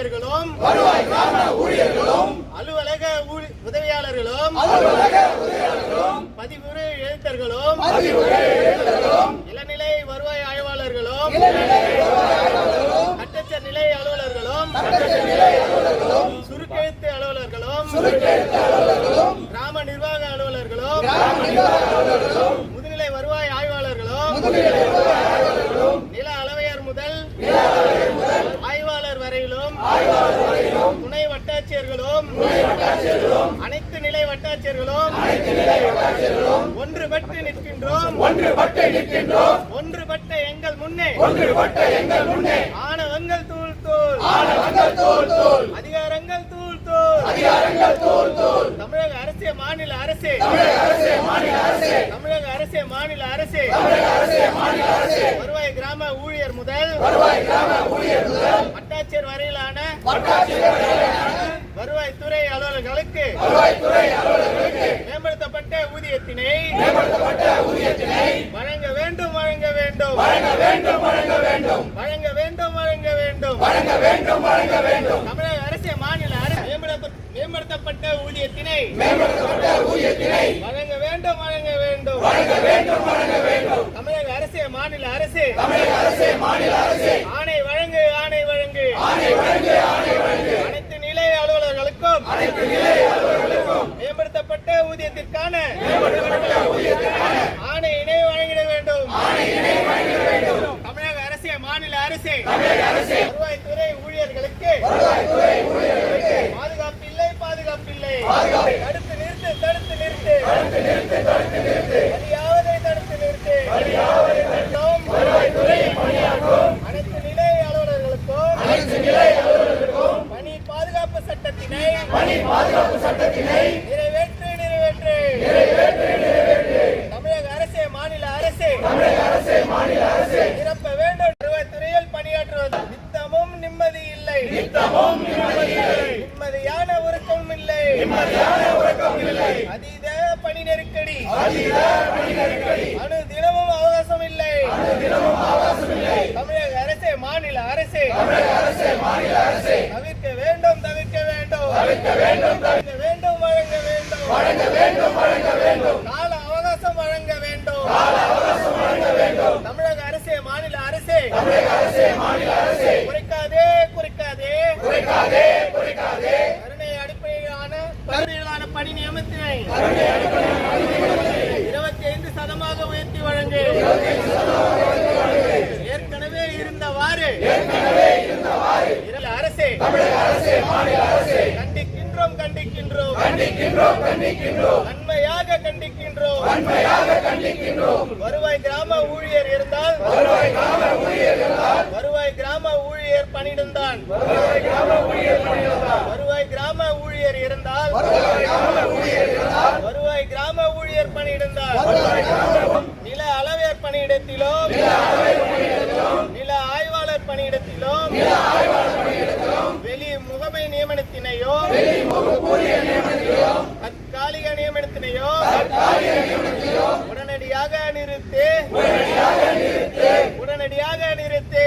ஊழியர்களும் வருவாய் கிராம ஊழியர்களும் அலுவலக உதவியாளர்களும் அலுவலக உதவியாளர்களும் பதிவுறு எழுத்தர்களும் எழுத்தர்களும் இளநிலை வருவாய் ஆய்வாளர்களும் இளநிலை வருவாய் கட்டச்ச நிலை அலுவலர்களும் நிலை அலுவலர்களும் சுருக்கெழுத்து அலுவலர்களும் சுருக்கெழுத்து அலுவலர்களும் கிராம நிர்வாக அலுவலர்களும் கிராம நிர்வாக அலுவலர்களும் முதுநிலை வருவாய் ஆய்வாளர்களும் முதுநிலை வருவாய் அலுவலர்களும் நில அளவையர் முதல் வரையிலும் துணை வட்டாட்சியர்களும் அனைத்து நிலை வட்டாட்சியர்களும் ஒன்றுபட்டு நிற்கின்றோம். ஒன்றுபட்டு நிற்கின்றோம். ஒன்றுபட்ட எங்கள் முன்னே. ஒன்றுபட்ட எங்கள் முன்னே. ஆணவங்கள் தூள் தூள் ஆனவங்கள் தோல் தோல் அதிகாரங்கள் தூள் தூள் அதிகாரங்கள் தோல் தோல் தமிழக அரசே மாநில அரசே. தமிழக அரசே மாநில அரசே. தமிழக அரசே மாநில அரசே. தமிழக அரசே மாநில அரசே. கிராம ஊழியர் முதல். வருவாய் கிராம ஊழியர் முதல். வட்டாட்சியர் வரையிலான. வரையிலான. வருவாய்த்துறை அலுவலர்களுக்கு. வருவாய்த்துறை அலுவலர்களுக்கு. மேம்படுத்தப்பட்ட ஊதியத்தினை. மேம்படுத்தப்பட்ட ஊதியத்தினை. வழங்க வேண்டும் வழங்க வேண்டும். வழங்க வேண்டும் வழங்க வேண்டும். வழங்க வேண்டும் வழங்க வேண்டும். வழங்க வேண்டும் வழங்க வேண்டும் தமிழக அரசே மாநில அரசு மேம்படுத்த- மேம்படுத்தப்பட்ட ஊதியத்தினை மேம்படுத்தப்பட்ட ஊதியத்தினை வழங்க வேண்டும் வழங்க வேண்டும். வழங்க வேண்டும் வழங்க வேண்டும். தமிழக அரசே மாநில அரசு. தமிழக அரசே மாநில அரசே. ஆணை வழங்கு ஆணை வழங்கு. ஆணை வழங்கு ஆணை வழங்கு. அனைத்து நிலை அலுவலர்களுக்கும் அனைத்து நிலை அலுவலர்களுக்கும் மேம்படுத்தப்பட்ட ஊதியத்திற்கான மேம்படுத்தப்பட்ட ஊதியத்திற்கான ஆணையினை வழங்கிட வேண்டும். ஆணையினை வழங்க வேண்டும். தமிழக அரசே மாநில அரசே. தமிழக அரசே வருவாய்த்துறை ஊழியர்களுக்கு வருவாய்த்துறை ஊழியர்களுக்கு பாதுகாப்பில்லை பாதுகாப்பில்லை பாதுகாப்பு. தடுத்து நிறுத்து தடுத்து நிறுத்து தடுத்து நிறுத்து தடுத்து நிறுத்து வலியாவதை தடுத்து நிறுத்து வலியாவதை மற்றும் வருவாய்த்துறையில் பணியாற்றும் அனைத்து நிலை அலுவலர்களுக்கும் அனைத்து நிலை அலுவலர்களுக்கும் பணி பாதுகாப்பு சட்டத்தினை பணி பாதுகாப்பு சட்டத்தினை நிறைவேற்று நிறைவேற்று. நிறைவேற்று நிறைவேற்று. தமிழக அரசே மாநில அரசே. தமிழக அரசே மாநில அரசே. நிரப்ப வேண்டும் வருவாய்த்துறையில் பணியாற்றுவது நித்தமும் நிம்மதி இல்லை நித்தமும் நிம்மதியில்லை நிம்மதியான உறக்கம் இல்லை நிம்மதியான உறக்கம் இல்லை அதீத பணி நெருக்கடி அதீத பணி நெருக்கடி அணு தினமும் அவகாசம் இல்லை தினமும் ஆபாசம் இல்லை தமிழக அரசே மாநில அரசே தமிழக அரசே மாநில அரசே தவிர்க்க வேண்டும் தவிர்க்க வேண்டும் தவிர்க்க வேண்டும் வழங்க வேண்டும் வழங்க வேண்டும். வழங்க வேண்டும் வழங்க வேண்டும். கால அவகாசம் வழங்க வேண்டும். கால அவகாசம் வழங்க வேண்டும். தமிழக அரசே மாநில அரசே. தமிழக அரசே மாநில அரசே. குறைக்காதே குறைக்காதே. குறைக்காதே குறைக்காதே. கருணை அடிப்படையிலான பகுதியிலான பணி நியமனத்தினை இருபத்தி ஐந்து சதமாக உயர்த்தி வழங்கு. ஏற்கனவே இருந்தவாறு இருந்த அரசே. தமிழக அரசே மாநில அரசே. கண்டிக்கின்றோம். கண்டிக்கின்றோம் கண்டிக்கின்றோம். நன்மையாக கண்டிக்கின்றோம். உண்மையாக கண்டிக்கின்றோம். வருவாய் கிராம ஊழியர் இருந்தால் வருவாய் கிராம ஊழியர் இருந்தால் வருவாய் கிராம ஊழியர் பணியிடம்தான் வருவாய் கிராம ஊழியர் பணியிடம்தான் வருவாய் கிராம ஊழியர் இருந்தால் வருவாய் கிராம ஊழியர் இருந்தால் வருவாய் கிராம ஊழியர் பணியிடம்தான் வருவாய் கிராம நில அளவையர் பணியிடத்திலும் நில ஆய்வாளர் பணியிடத்திலும் வெளி முகமை நியமனத்தினையோ நியமனத்திலோ தற்காலிக நியமனத்தினையோ உடனடியாக நிறுத்து உடனடியாக நிறுத்து